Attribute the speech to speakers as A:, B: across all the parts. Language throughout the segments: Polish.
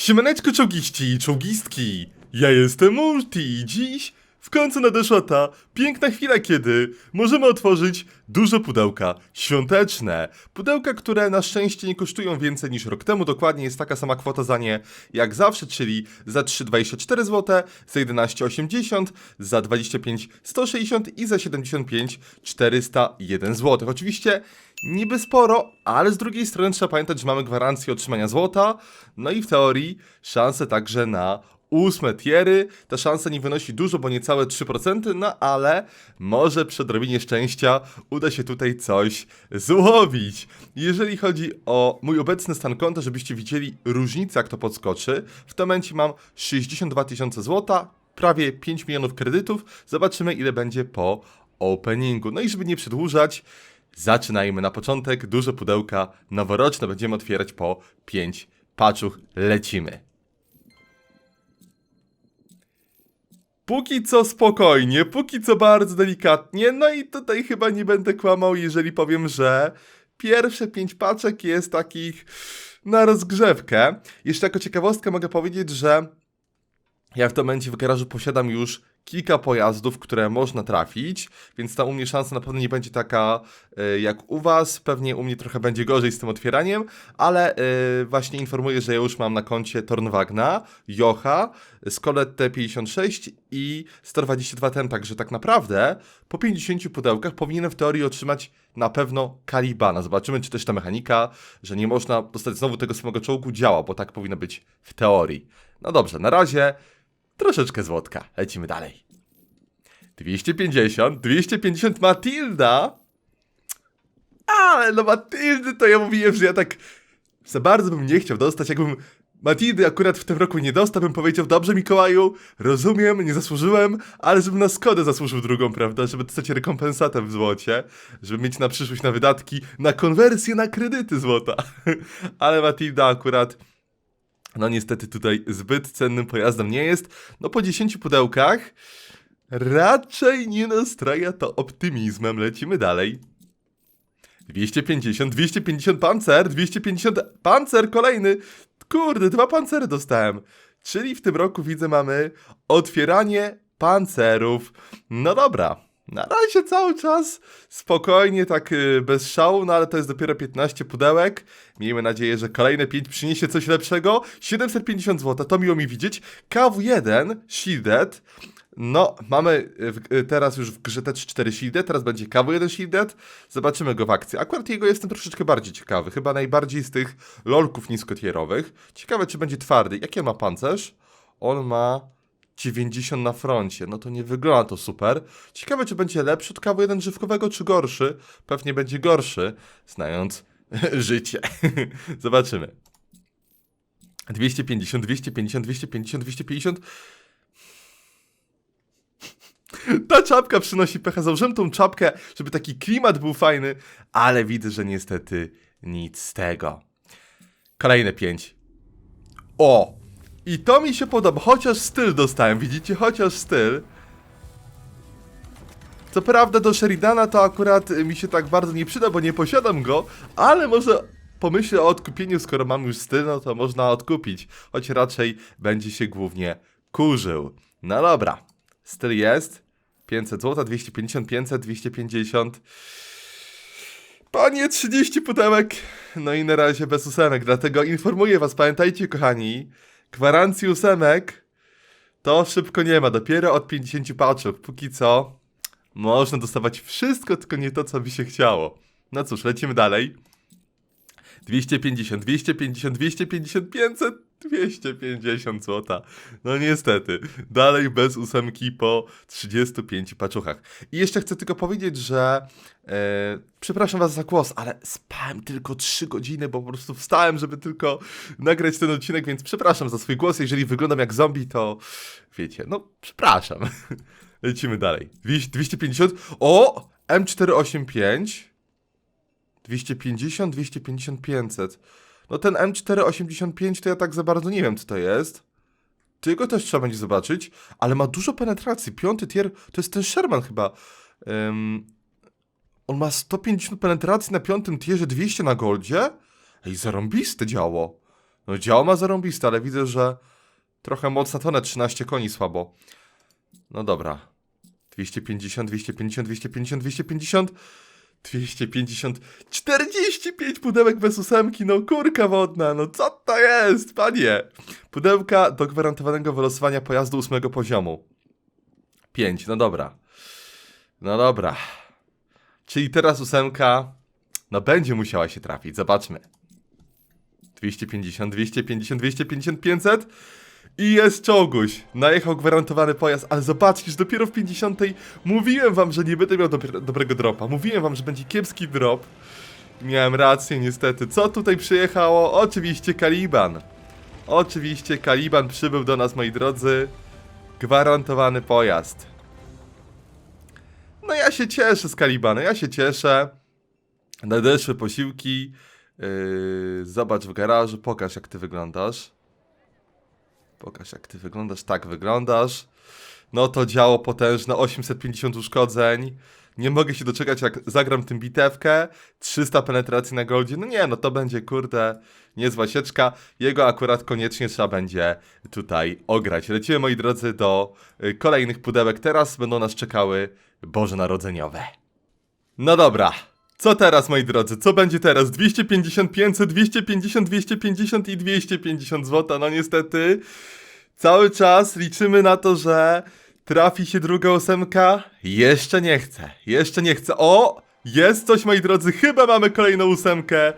A: Siemaneczko czołgiści i czołgistki! Ja jestem Multi i dziś w końcu nadeszła ta piękna chwila, kiedy możemy otworzyć duże pudełka świąteczne. Pudełka, które na szczęście nie kosztują więcej niż rok temu. Dokładnie jest taka sama kwota za nie jak zawsze, czyli za 3,24 zł, za 11,80, za 25 160 i za 75 401 zł. Oczywiście niby sporo, ale z drugiej strony trzeba pamiętać, że mamy gwarancję otrzymania złota, no i w teorii szanse także na ósme tiery. Ta szansa nie wynosi dużo, bo niecałe 3%, no ale może przy odrobinie szczęścia uda się tutaj coś złowić. Jeżeli chodzi o mój obecny stan konta, żebyście widzieli różnicę, jak to podskoczy, w tym momencie mam 62 tysiące złota, prawie 5 milionów kredytów. Zobaczymy, ile będzie po openingu. No i żeby nie przedłużać, zaczynajmy na początek. Duże pudełka noworoczne będziemy otwierać po 5 paczuch. Lecimy. Póki co spokojnie, póki co bardzo delikatnie, no i tutaj chyba nie będę kłamał, jeżeli powiem, że pierwsze pięć paczek jest takich na rozgrzewkę. Jeszcze jako ciekawostkę mogę powiedzieć, że ja w tym momencie w garażu posiadam już kilka pojazdów, które można trafić, więc ta u mnie szansa na pewno nie będzie taka e, jak u was. Pewnie u mnie trochę będzie gorzej z tym otwieraniem, ale e, właśnie informuję, że ja już mam na koncie Tornwagna, Jocha, Skolette 56 i 122 ten, także tak naprawdę po 50 pudełkach powinienem w teorii otrzymać na pewno Kalibana. Zobaczymy, czy też ta mechanika, że nie można dostać znowu tego samego czołgu działa, bo tak powinno być w teorii. No dobrze, na razie troszeczkę złotka. Lecimy dalej. 250, 250 Matilda. Ale no Matildy to ja mówiłem, że ja tak za bardzo bym nie chciał dostać. Jakbym Matildy akurat w tym roku nie dostał, bym powiedział, dobrze Mikołaju, rozumiem, nie zasłużyłem, ale żebym na Skodę zasłużył drugą, prawda, żeby dostać rekompensatę w złocie, żeby mieć na przyszłość na wydatki, na konwersję, na kredyty złota. ale Matilda akurat no niestety tutaj zbyt cennym pojazdem nie jest. No po 10 pudełkach raczej nie nastraja to optymizmem. Lecimy dalej. 250, 250 pancer, 250 pancer kolejny. Kurde, dwa pancery dostałem. Czyli w tym roku widzę mamy otwieranie pancerów. No dobra. Na razie cały czas spokojnie, tak y, bez szału, no ale to jest dopiero 15 pudełek. Miejmy nadzieję, że kolejne 5 przyniesie coś lepszego. 750 zł, to miło mi widzieć. KW1 Shielded. No, mamy y, w, y, teraz już w grze te 4 Shielded, teraz będzie KW1 Shielded. Zobaczymy go w akcji. Akurat jego jestem troszeczkę bardziej ciekawy, chyba najbardziej z tych lolków niskotierowych. Ciekawe, czy będzie twardy. Jaki on ma pancerz? On ma 90 na froncie, no to nie wygląda to super. Ciekawe, czy będzie lepszy od kawy 1 żywkowego, czy gorszy. Pewnie będzie gorszy, znając życie. Zobaczymy. 250, 250, 250, 250. Ta czapka przynosi pecha. Założyłem tą czapkę, żeby taki klimat był fajny, ale widzę, że niestety nic z tego. Kolejne 5. O! I to mi się podoba, chociaż styl dostałem, widzicie? Chociaż styl. Co prawda do Sheridana to akurat mi się tak bardzo nie przyda, bo nie posiadam go, ale może pomyślę o odkupieniu, skoro mam już styl, no to można odkupić. Choć raczej będzie się głównie kurzył. No dobra, styl jest. 500 zł, 250, 500, 250. Panie, 30 pudełek. No i na razie bez ósemek, dlatego informuję was, pamiętajcie kochani, gwarancji ósemek to szybko nie ma, dopiero od 50 paczek. Póki co można dostawać wszystko, tylko nie to, co by się chciało. No cóż, lecimy dalej. 250, 250, 250, 500, 250 zł. No niestety, dalej bez ósemki po 35 paczuchach. I jeszcze chcę tylko powiedzieć, że e, przepraszam was za głos, ale spałem tylko 3 godziny, bo po prostu wstałem, żeby tylko nagrać ten odcinek, więc przepraszam za swój głos. Jeżeli wyglądam jak zombie, to wiecie, no przepraszam. Lecimy dalej. 200, 250. O! M485. 250, 250, 500. No ten M485 to ja tak za bardzo nie wiem, co to jest. Tylko też trzeba będzie zobaczyć, ale ma dużo penetracji. Piąty tier to jest ten Sherman chyba. Ym, on ma 150 penetracji na piątym tierze, 200 na goldzie. Ej, zarąbiste działo. No działa ma zarąbiste, ale widzę, że trochę mocna tonę, 13 koni słabo. No dobra. 250, 250, 250, 250, 250, 45 pudełek bez ósemki, no kurka wodna, no co to jest, panie? Pudełka do gwarantowanego wylosowania pojazdu ósmego poziomu. 5, no dobra. No dobra. Czyli teraz ósemka, no będzie musiała się trafić, zobaczmy. 250, 250, 250, 500 i jest czołguś. Najechał gwarantowany pojazd, ale zobaczcie, że dopiero w 50 mówiłem wam, że nie będę miał dobry, dobrego dropa. Mówiłem wam, że będzie kiepski drop. Miałem rację niestety. Co tutaj przyjechało? Oczywiście Kaliban. Oczywiście Kaliban przybył do nas, moi drodzy. Gwarantowany pojazd. No ja się cieszę z Kalibana, ja się cieszę. Nadeszły posiłki. Yy, zobacz w garażu, pokaż jak ty wyglądasz. Pokaż jak ty wyglądasz, tak wyglądasz. No to działo potężne, 850 uszkodzeń. Nie mogę się doczekać jak zagram tym bitewkę. 300 penetracji na goldzie. No nie, no to będzie kurde niezła sieczka. Jego akurat koniecznie trzeba będzie tutaj ograć. Lecimy moi drodzy do y, kolejnych pudełek. Teraz będą nas czekały Boże Narodzeniowe. No dobra. Co teraz, moi drodzy? Co będzie teraz? 250, 500, 250, 250 i 250 zł. No niestety, cały czas liczymy na to, że trafi się druga ósemka. Jeszcze nie chcę. Jeszcze nie chcę. O! Jest coś, moi drodzy. Chyba mamy kolejną ósemkę.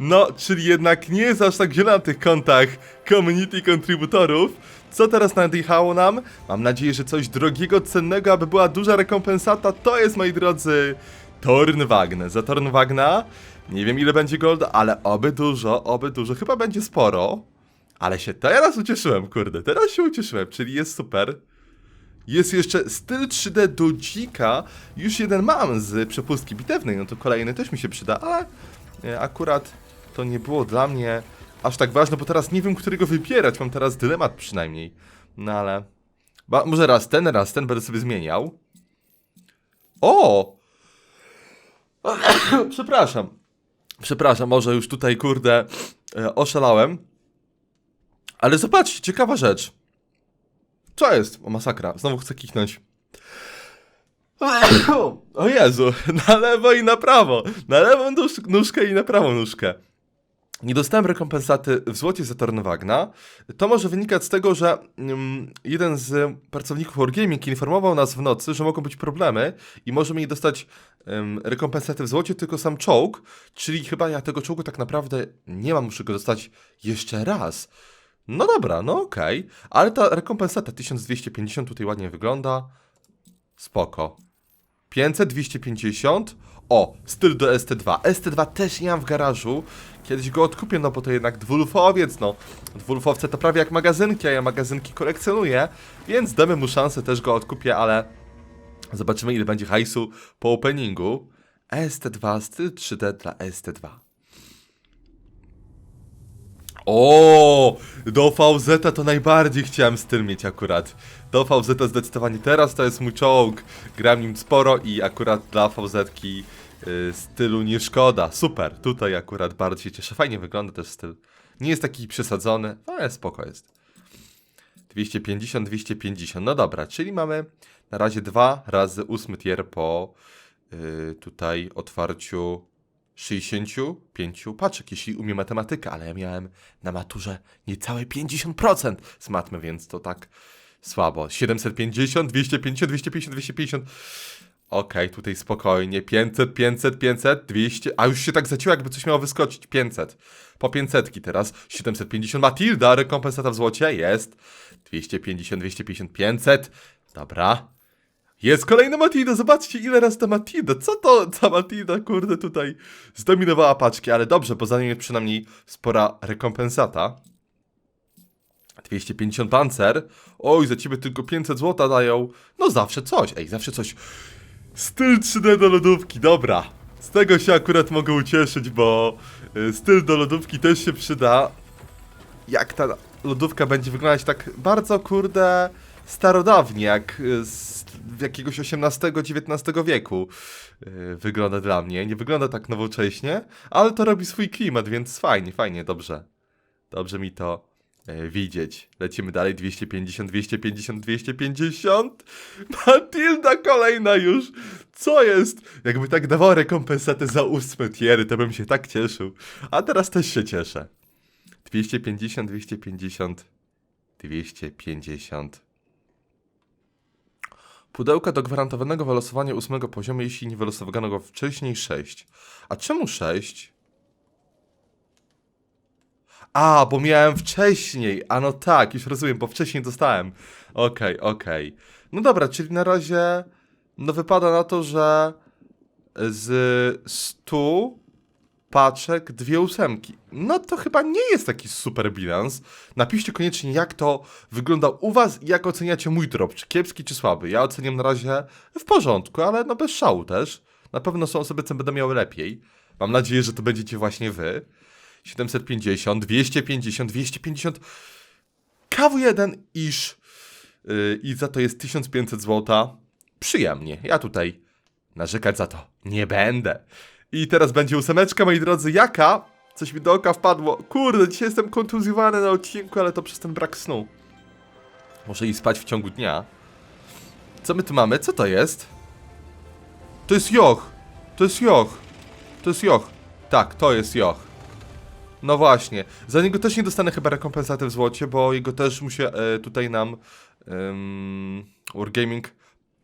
A: No, czyli jednak nie jest aż tak źle na tych kontach community contributorów. Co teraz nadjechało nam? Mam nadzieję, że coś drogiego, cennego, aby była duża rekompensata. To jest, moi drodzy, Tornwagne. Za Tornwagna nie wiem ile będzie golda, ale oby dużo, oby dużo. Chyba będzie sporo. Ale się teraz ucieszyłem, kurde. Teraz się ucieszyłem, czyli jest super. Jest jeszcze styl 3D do dzika. Już jeden mam z przepustki bitewnej, no to kolejny też mi się przyda, ale e, akurat to nie było dla mnie aż tak ważne, bo teraz nie wiem, którego wybierać. Mam teraz dylemat przynajmniej. No ale... Ba, może raz ten, raz ten będę sobie zmieniał. O! Przepraszam. Przepraszam, może już tutaj, kurde, e, oszalałem. Ale zobaczcie, ciekawa rzecz. Co jest? O, masakra. Znowu chcę kichnąć. O Jezu, na lewo i na prawo. Na lewą nóż, nóżkę i na prawą nóżkę. Nie dostałem rekompensaty w złocie za Tornwagna. To może wynikać z tego, że mm, jeden z pracowników Wargaming informował nas w nocy, że mogą być problemy i możemy nie dostać rekompensaty w złocie, tylko sam czołg. Czyli chyba ja tego czołgu tak naprawdę nie mam, muszę go dostać jeszcze raz. No dobra, no okej. Ale ta rekompensata 1250 tutaj ładnie wygląda. Spoko. 500, 250. O, styl do ST2. ST2 też nie mam w garażu. Kiedyś go odkupię, no bo to jednak dwulufowiec, no. Dwulufowce to prawie jak magazynki, a ja magazynki kolekcjonuję, więc damy mu szansę, też go odkupię, ale zobaczymy ile będzie hajsu po openingu. ST2, styl 3D dla ST2. O, do VZ to najbardziej chciałem styl mieć akurat. Do VZ zdecydowanie teraz to jest mój czołg. Gram nim sporo i akurat dla VZ-ki y, stylu nie szkoda. Super, tutaj akurat bardzo się cieszę. Fajnie wygląda też styl. Nie jest taki przesadzony, ale spoko jest. 250, 250. No dobra, czyli mamy na razie dwa razy ósmy tier po y, tutaj otwarciu 65 paczek, jeśli umie matematykę, ale ja miałem na maturze niecałe 50% z matmy, więc to tak słabo. 750, 250, 250, 250. Okej, tutaj spokojnie. 500, 500, 500, 200. A już się tak zacięło, jakby coś miało wyskoczyć. 500. Po 500 teraz. 750. Matilda, rekompensata w złocie. Jest. 250, 250, 500. Dobra. Jest kolejna Matilda, zobaczcie ile razy ta Matilda, co to ta Matilda, kurde, tutaj zdominowała paczki, ale dobrze, bo za nim jest przynajmniej spora rekompensata. 250 pancer, oj, za ciebie tylko 500 złota dają, no zawsze coś, ej, zawsze coś. Styl 3D do lodówki, dobra, z tego się akurat mogę ucieszyć, bo y, styl do lodówki też się przyda. Jak ta lodówka będzie wyglądać tak bardzo, kurde, starodawnie, jak y, z jakiegoś XVIII-XIX wieku yy, wygląda dla mnie. Nie wygląda tak nowocześnie, ale to robi swój klimat, więc fajnie, fajnie, dobrze. Dobrze mi to e, widzieć. Lecimy dalej. 250, 250, 250. Matilda kolejna już. Co jest? Jakby tak dawała rekompensatę za ósme tiery, to bym się tak cieszył. A teraz też się cieszę. 250, 250, 250. Pudełka do gwarantowanego wylosowania ósmego poziomu, jeśli nie wylosowano go wcześniej 6. A czemu 6? A, bo miałem wcześniej. A no tak, już rozumiem, bo wcześniej dostałem. Okej, okej. No dobra, czyli na razie no wypada na to, że z 100 paczek dwie ósemki. No to chyba nie jest taki super bilans. Napiszcie koniecznie, jak to wygląda u was i jak oceniacie mój drop, czy kiepski, czy słaby. Ja oceniam na razie w porządku, ale no bez szału też. Na pewno są osoby, co będą miały lepiej. Mam nadzieję, że to będziecie właśnie wy. 750, 250, 250. KW1 iż yy, i za to jest 1500 zł. Przyjemnie. Ja tutaj narzekać za to nie będę. I teraz będzie ósemeczka, moi drodzy. Jaka? Coś mi do oka wpadło. Kurde, dzisiaj jestem kontuzjowany na odcinku, ale to przez ten brak snu. Muszę iść spać w ciągu dnia. Co my tu mamy? Co to jest? To jest joch. To jest joch. To jest joch. Tak, to jest joch. No właśnie. Za niego też nie dostanę chyba rekompensaty w złocie, bo jego też musi e, tutaj nam um, Wargaming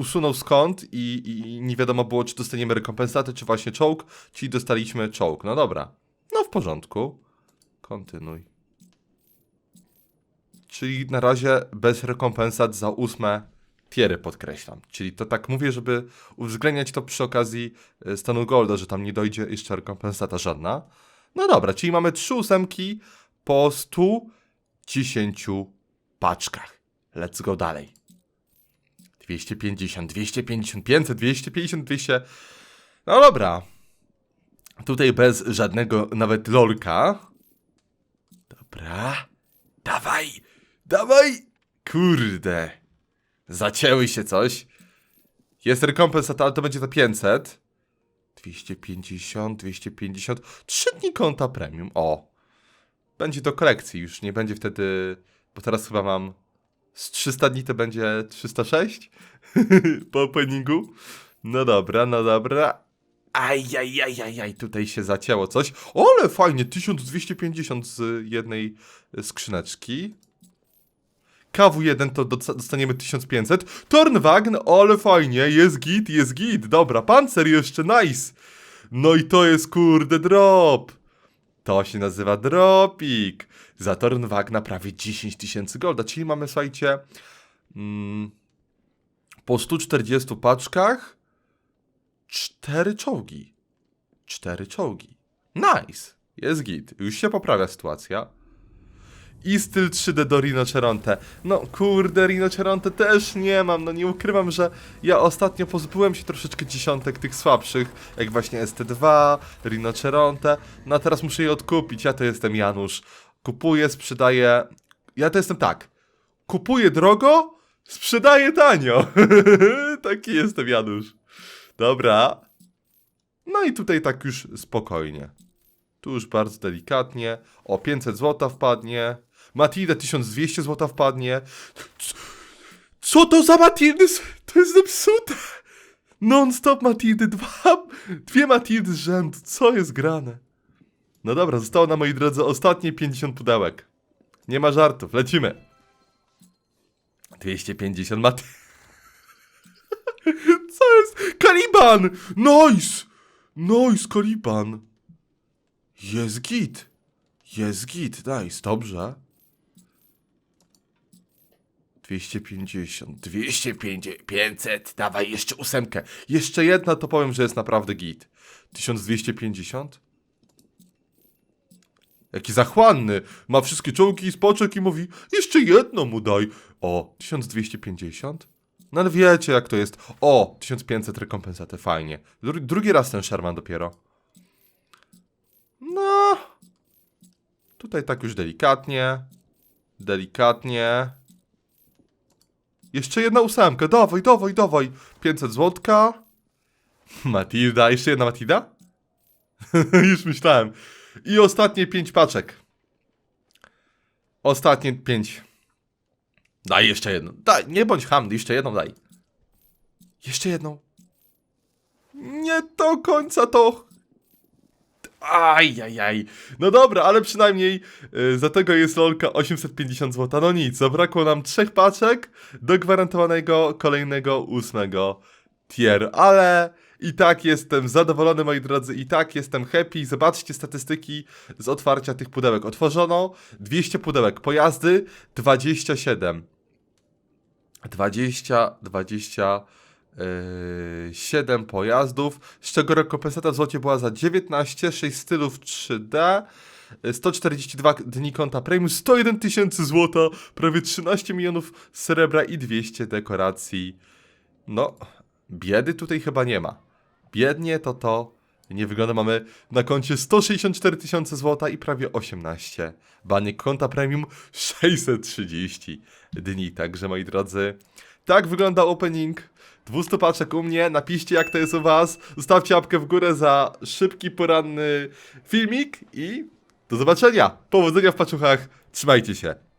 A: usunął skąd i, i nie wiadomo było, czy dostaniemy rekompensaty, czy właśnie czołg, czyli dostaliśmy czołg. No dobra. No w porządku. Kontynuuj. Czyli na razie bez rekompensat za ósme tiery podkreślam. Czyli to tak mówię, żeby uwzględniać to przy okazji e, stanu Golda, że tam nie dojdzie jeszcze rekompensata żadna. No dobra, czyli mamy trzy ósemki po 110 paczkach. Let's go dalej. 250, 250, 500, 250, 200. No dobra. Tutaj bez żadnego nawet lolka. Dobra. Dawaj! Dawaj! Kurde. Zacięły się coś. Jest rekompensata, ale to będzie to 500. 250, 250. 3 dni konta premium. O. Będzie do kolekcji już, nie będzie wtedy. Bo teraz chyba mam. Z 300 dni to będzie 306 po openingu. No dobra, no dobra. Ajajajajaj, tutaj się zacięło coś. Ale fajnie, 1250 z jednej skrzyneczki. KW1 to dostaniemy 1500. Tornwagen, ale fajnie, jest git, jest git. Dobra, pancer jeszcze, nice. No i to jest kurde drop. To się nazywa dropik. Za Tornwagna prawie 10 tysięcy golda, czyli mamy, słuchajcie, mm, po 140 paczkach 4 czołgi. 4 czołgi. Nice. Jest git. Już się poprawia sytuacja. I styl 3D do Rinoceronte. No kurde, Rinoceronte też nie mam, no nie ukrywam, że ja ostatnio pozbyłem się troszeczkę dziesiątek tych słabszych, jak właśnie ST2, Rinoceronte, no a teraz muszę je odkupić, ja to jestem Janusz. Kupuję, sprzedaję, ja to jestem tak, kupuję drogo, sprzedaję tanio. Taki jestem Janusz. Dobra. No i tutaj tak już spokojnie. Tu już bardzo delikatnie. O 500 zł wpadnie. Matilda 1200 zł wpadnie. Co to za Matildy? To jest zepsute. Non-stop Matildy. Dwa, dwie Matildy z rzędu. Co jest grane? No dobra, zostało na moi drodzy ostatnie 50 pudełek. Nie ma żartów, lecimy. 250 Matildy. Co jest? Kaliban! Nice! Nice, Kaliban. Jest git. Jest git, nice, dobrze. 250, 250, 500, dawaj jeszcze ósemkę. Jeszcze jedna, to powiem, że jest naprawdę git. 1250? Jaki zachłanny. Ma wszystkie czołgi z poczek i mówi, jeszcze jedno mu daj. O, 1250? No ale wiecie jak to jest. O, 1500 rekompensaty, fajnie. Dru drugi raz ten Sherman dopiero. No. Tutaj tak już delikatnie. Delikatnie. Jeszcze jedna ósemka. Dawaj, dawaj, dawaj. 500 złotka. Matilda. Jeszcze jedna Matilda? już myślałem. I ostatnie 5 paczek. Ostatnie pięć. Daj jeszcze jedną. Daj, nie bądź hamny, jeszcze jedną daj. Jeszcze jedną. Nie do końca to. Ajajaj. No dobra, ale przynajmniej y, za tego jest lolka 850 zł. No nic, zabrakło nam trzech paczek do gwarantowanego kolejnego ósmego tier, ale i tak jestem zadowolony, moi drodzy, i tak jestem happy. Zobaczcie statystyki z otwarcia tych pudełek. Otworzono 200 pudełek, pojazdy 27. 20, 20, yy, 7 pojazdów, z czego rekompensata w złocie była za 19, 6 stylów 3D, yy, 142 dni konta premium, 101 tysięcy złota, prawie 13 milionów srebra i 200 dekoracji. No, biedy tutaj chyba nie ma. Biednie to to nie wygląda. Mamy na koncie 164 tysiące złota i prawie 18. Baniek konta premium 630 dni. Także moi drodzy, tak wygląda opening. 200 paczek u mnie. Napiszcie jak to jest u was. Zostawcie łapkę w górę za szybki, poranny filmik i do zobaczenia. Powodzenia w paczuchach. Trzymajcie się.